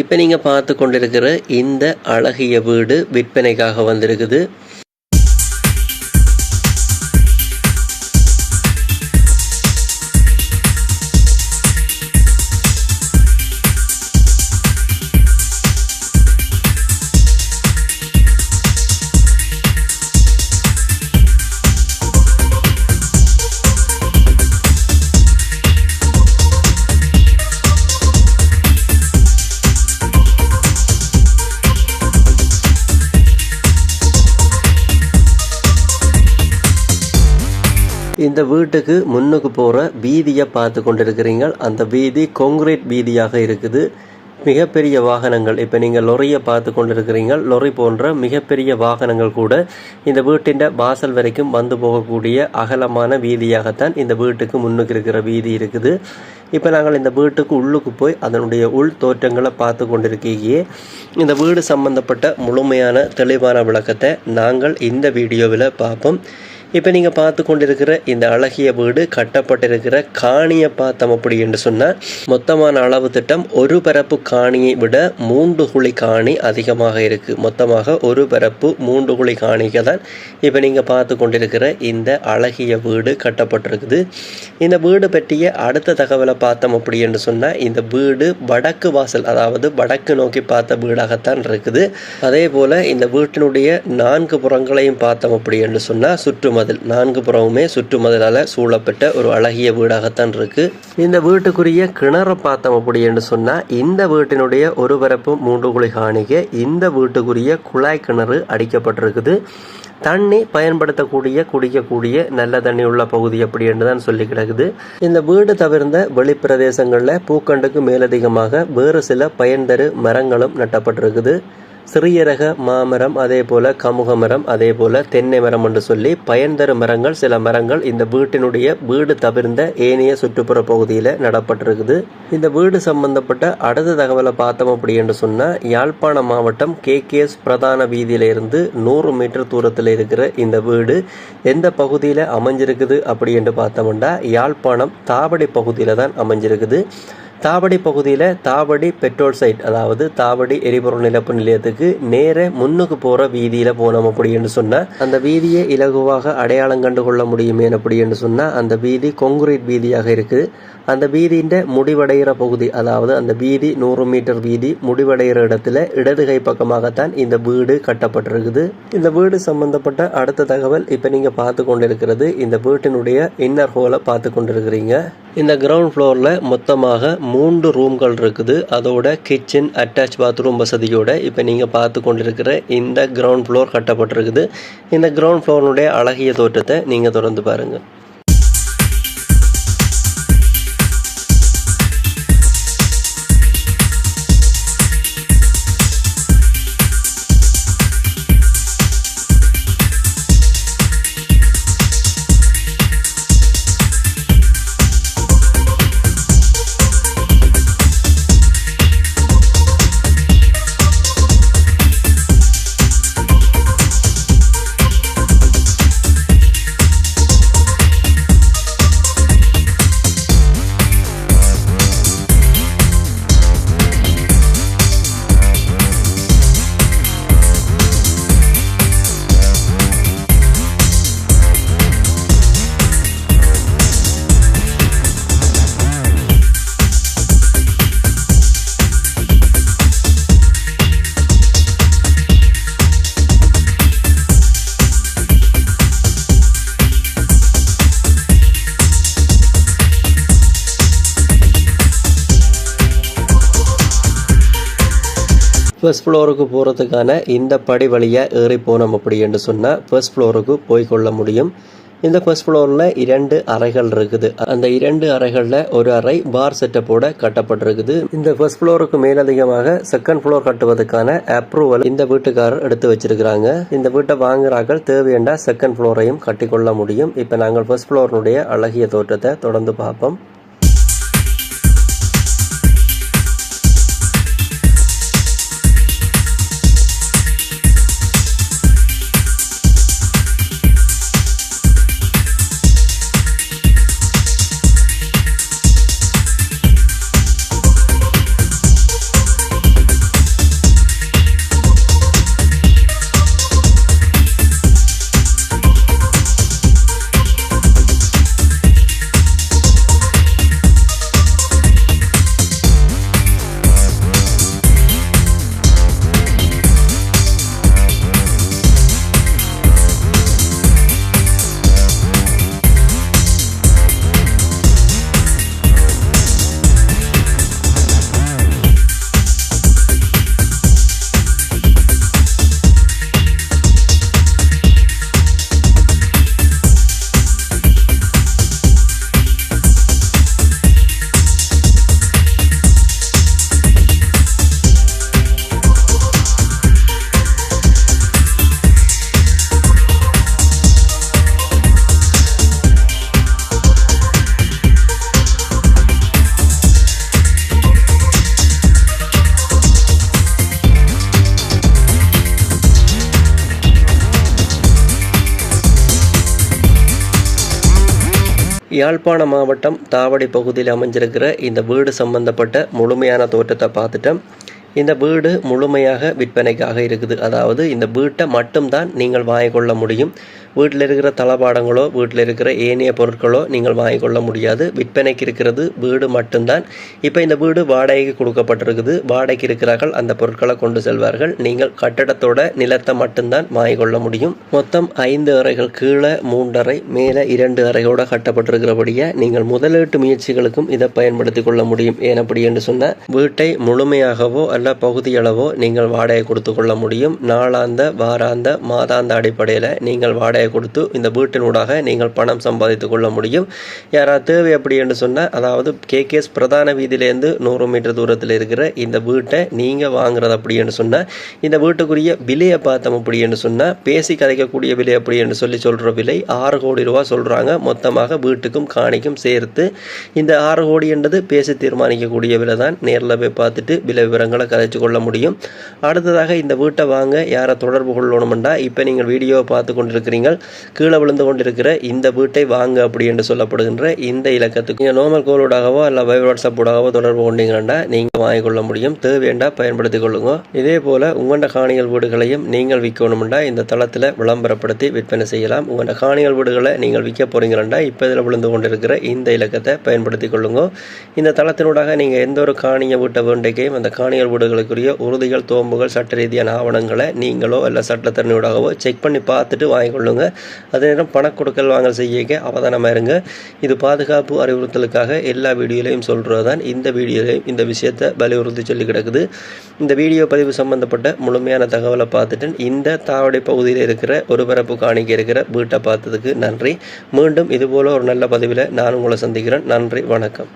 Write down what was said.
இப்போ நீங்கள் பார்த்து கொண்டிருக்கிற இந்த அழகிய வீடு விற்பனைக்காக வந்திருக்குது. இந்த வீட்டுக்கு முன்னுக்கு போகிற வீதியை பார்த்து கொண்டிருக்கிறீங்க அந்த வீதி கொங்கிரீட் வீதியாக இருக்குது. மிகப்பெரிய வாகனங்கள். இப்போ நீங்கள் லொரியை பார்த்து கொண்டிருக்கிறீங்க லொரி போன்ற மிகப்பெரிய வாகனங்கள் கூட இந்த வீட்டின் வாசல் வரைக்கும் வந்து போகக்கூடிய அகலமான வீதியாகத்தான் இந்த வீட்டுக்கு முன்னுக்கு இருக்கிற வீதி இருக்குது. இப்போ நாங்கள் இந்த வீட்டுக்கு உள்ளுக்கு போய் அதனுடைய உள் தோற்றங்களை பார்த்து கொண்டிருக்கையே இந்த வீடு சம்பந்தப்பட்ட முழுமையான தெளிவான விளக்கத்தை நாங்கள் இந்த வீடியோவில் பார்ப்போம். இப்போ நீங்கள் பார்த்து கொண்டிருக்கிற இந்த அழகிய வீடு கட்டப்பட்டிருக்கிற காணியை பார்த்தோம் அப்படி என்று சொன்னால் மொத்தமான அளவு திட்டம் ஒரு பரப்பு காணியை விட மூன்று குழி காணி அதிகமாக இருக்குது மொத்தமாக ஒரு பரப்பு மூன்று குழி காணிக்கு தான் இப்போ நீங்கள் பார்த்து கொண்டிருக்கிற இந்த அழகிய வீடு கட்டப்பட்டிருக்குது. இந்த வீடு பற்றிய அடுத்த தகவலை பார்த்தோம் அப்படி என்று சொன்னால் இந்த வீடு வடக்கு வாசல் அதாவது வடக்கு நோக்கி பார்த்த வீடாகத்தான் இருக்குது. அதே போல் இந்த வீட்டினுடைய நான்கு புறங்களையும் பார்த்தோம் அப்படி என்று சொன்னால் மதில் நான்கு புறமுமே சுற்றுமதிலால் சூழப்பட்ட ஒரு அழகிய வீடாகத்தான் இருக்கு. இந்த வீட்டுக்குரிய கிணறு பார்த்தோம் அப்படி என்று சொன்னால் இந்த வீட்டினுடைய ஒரு பரப்பு மூன்று குழி காணிக்க இந்த வீட்டுக்குரிய குழாய் கிணறு அடிக்கப்பட்டிருக்குது. தண்ணி பயன்படுத்தக்கூடிய குடிக்கக்கூடிய நல்ல தண்ணி உள்ள பகுதி அப்படி என்று தான் சொல்லி கிடக்குது. இந்த வீடு தவிர்ந்த வெளிப்பிரதேசங்களில் பூக்கண்டுக்கு மேலதிகமாக வேறு சில பயன்தரு மரங்களும் நட்டப்பட்டிருக்குது. சிறிய ரக மாமரம் அதே போல் கமுக மரம் அதே போல் தென்னை மரம் என்று சொல்லி பயன் தரும் மரங்கள் சில மரங்கள் இந்த வீட்டினுடைய வீடு தவிர்ந்த ஏனைய சுற்றுப்புற பகுதியில் நடப்பட்டிருக்குது. இந்த வீடு சம்பந்தப்பட்ட அடுத்த தகவலை பார்த்தோம் அப்படி என்று சொன்னால் யாழ்ப்பாணம் மாவட்டம் கேகேஎஸ் பிரதான வீதியிலிருந்து நூறு மீட்டர் தூரத்தில் இருக்கிற இந்த வீடு எந்த பகுதியில் அமைஞ்சிருக்குது அப்படி என்று பார்த்தோம்னா யாழ்ப்பாணம் தாவடி பகுதியில் தான் அமைஞ்சிருக்குது. தாவடி பகுதியில் தாவடி பெட்ரோல் சைட் அதாவது தாவடி எரிபொருள் நிலப்பு நிலையத்துக்கு நேர முன்னுக்கு போகிற வீதியில் போனோம் அப்படின்னு சொன்னால் அந்த வீதியை இலகுவாக அடையாளம் கண்டு கொள்ள முடியுமே அப்படின்னு சொன்னால் அந்த வீதி கொங்குரீட் வீதியாக இருக்குது. அந்த வீதியின் முடிவடைகிற பகுதி அதாவது அந்த வீதி நூறு மீட்டர் வீதி முடிவடைகிற இடத்துல இடது கை பக்கமாகத்தான் இந்த வீடு கட்டப்பட்டிருக்குது. இந்த வீடு சம்பந்தப்பட்ட அடுத்த தகவல் இப்போ நீங்கள் பார்த்து கொண்டிருக்கிறது. இந்த வீட்டினுடைய இன்னர் ஹோலை பார்த்து கொண்டிருக்கிறீங்க. இந்த கிரவுண்ட் ஃப்ளோரில் மொத்தமாக மூன்று ரூம்கள் இருக்குது. அதோட கிச்சன் அட்டாச் பாத்ரூம் வசதியோட இப்போ நீங்கள் பார்த்து கொண்டிருக்கிற இந்த கிரவுண்ட் ஃப்ளோர் கட்டப்பட்டிருக்குது. இந்த கிரவுண்ட் ஃப்ளோரினுடைய அழகிய தோற்றத்தை நீங்கள் தொடர்ந்து பாருங்கள் ஃபர்ஸ்ட் ஃப்ளோருக்கு போகிறதுக்கான இந்த படி வழியாக ஏறி போனோம் அப்படி என்று சொன்னால் ஃபர்ஸ்ட் ஃப்ளோருக்கு போய்கொள்ள முடியும். இந்த ஃபர்ஸ்ட் ஃப்ளோரில் இரண்டு அறைகள் இருக்குது. அந்த இரண்டு அறைகளில் ஒரு அறை பார் செட்டப்போட கட்டப்பட்டிருக்குது. இந்த ஃபர்ஸ்ட் ஃப்ளோருக்கு மேலதிகமாக செகண்ட் ஃப்ளோர் கட்டுவதற்கான அப்ரூவல் இந்த வீட்டுக்காரர் எடுத்து வச்சிருக்கிறாங்க. இந்த வீட்டை வாங்குறாக்கள் தேவையண்டா செகண்ட் ஃப்ளோரையும் கட்டிக்கொள்ள முடியும். இப்போ நாங்கள் ஃபர்ஸ்ட் ஃப்ளோரினுடைய அழகிய தோற்றத்தை தொடர்ந்து பார்ப்போம். யாழ்ப்பாண மாவட்டம் தாவடி பகுதியில் அமைஞ்சிருக்கிற இந்த வீடு சம்பந்தப்பட்ட முழுமையான தோற்றத்தை பார்த்துட்டோம். இந்த வீடு முழுமையாக விற்பனைக்காக இருக்குது. அதாவது இந்த வீட்டை மட்டும்தான் நீங்கள் வாங்கிக்கொள்ள முடியும். வீட்டில் இருக்கிற தளபாடங்களோ வீட்டில் இருக்கிற ஏனைய பொருட்களோ நீங்கள் வாங்கிக்கொள்ள முடியாது. விற்பனைக்கு இருக்கிறது வீடு மட்டும்தான். இப்போ இந்த வீடு வாடகைக்கு கொடுக்கப்பட்டிருக்குது. வாடகைக்கு இருக்கிறார்கள் அந்த பொருட்களை கொண்டு செல்வார்கள். நீங்கள் கட்டடத்தோட நிலத்தை மட்டும்தான் வாங்கிக்கொள்ள முடியும். மொத்தம் ஐந்து அறைகள் கீழே மூன்றறை மேலே இரண்டு அறையோட கட்டப்பட்டிருக்கிறபடியே நீங்கள் முதலீட்டு முயற்சிகளுக்கும் இதை பயன்படுத்தி கொள்ள முடியும். ஏன் அப்படி என்று சொன்னால் வீட்டை முழுமையாகவோ அல்ல பகுதியளவோ நீங்கள் வாடகை கொடுத்து கொள்ள முடியும். நாளாந்த வாராந்த மாதாந்த அடிப்படையில் நீங்கள் வாடகை கொடுத்து இந்த வீட்டினூடாக நீங்கள் பணம் சம்பாதித்து கொள்ள முடியும். யாராவது தேவை அப்படி என்று சொன்னால் அதாவது கேகேஎஸ் பிரதான வீதியிலேருந்து நூறு மீட்டர் தூரத்தில் இருக்கிற இந்த வீட்டை நீங்கள் வாங்குறது அப்படி என்று சொன்னால் இந்த வீட்டுக்குரிய விலையை பார்த்தோம் அப்படி என்று சொன்னால் பேசி கதைக்கக்கூடிய விலை அப்படி என்று சொல்லி சொல்கிற விலை ஆறு கோடி ரூபா சொல்கிறாங்க மொத்தமாக வீட்டுக்கும் காணிக்கும் சேர்த்து இந்த ஆறு கோடி என்றது பேசி தீர்மானிக்கக்கூடிய விலை தான் நேரில் போய் பார்த்துட்டு விலை விவரங்களை கதைச்சு கொள்ள முடியும். அடுத்ததாக இந்த வீட்டை வாங்க யாரை தொடர்பு கொள்ளணும்னா இப்போ நீங்கள் வீடியோவை பார்த்து கொண்டிருக்கிறீங்க கீழே விழுந்து கொண்டிருக்கிற இந்த வீட்டை வாங்க அப்படி என்று சொல்லப்படுகின்ற இந்த இலக்கத்துக்கு. நீங்கள் நோமல் கோலோடாகவோ அல்ல வைப் வாட்ஸ்அப்போடாகவோ தொடர்பு கொண்டீங்கன்னா நீங்கள் வாங்கிக்கொள்ள முடியும். தேவையண்டா பயன்படுத்தி கொள்ளுங்க. இதே போல் உங்களோட காணிகள் வீடுகளையும் நீங்கள் விற்கணும்னா இந்த தளத்தில் விளம்பரப்படுத்தி விற்பனை செய்யலாம். உங்கள்ட காணிகள் வீடுகளை நீங்கள் விற்க போறீங்களா இப்போ இதில் விழுந்து கொண்டிருக்கிற இந்த இலக்கத்தை பயன்படுத்தி கொள்ளுங்க. இந்த தளத்தினூடாக நீங்கள் எந்த ஒரு காணிய வீட்டை வேண்டைக்கையும் அந்த காணிகள் வீடுகளுக்குரிய உறுதிகள் தோம்புகள் சட்ட ரீதியான ஆவணங்களை நீங்களோ இல்லை சட்டத்தரணியோடாகவோ செக் பண்ணி பார்த்துட்டு வாங்கிக்கொள்ளுங்க அதே நேரம் பண கொடுக்கல் வாங்கல் செய்ய அவதானமாக இருங்க. இது பாதுகாப்பு அறிவுறுத்தலுக்காக எல்லா வீடியோலையும் சொல்கிறது தான் இந்த வீடியோலையும் இந்த விஷயத்தை வலியுறுத்தி சொல்லி கிடக்குது. இந்த வீடியோ பதிவு சம்பந்தப்பட்ட முழுமையான தகவலை பார்த்துட்டு இந்த தாவடை பகுதியில் இருக்கிற ஒரு பரப்பு காணிக்க இருக்கிற வீட்டை பார்த்ததுக்கு நன்றி. மீண்டும் இதுபோல் ஒரு நல்ல பதிவில் நான் உங்களை சந்திக்கிறேன். நன்றி. வணக்கம்.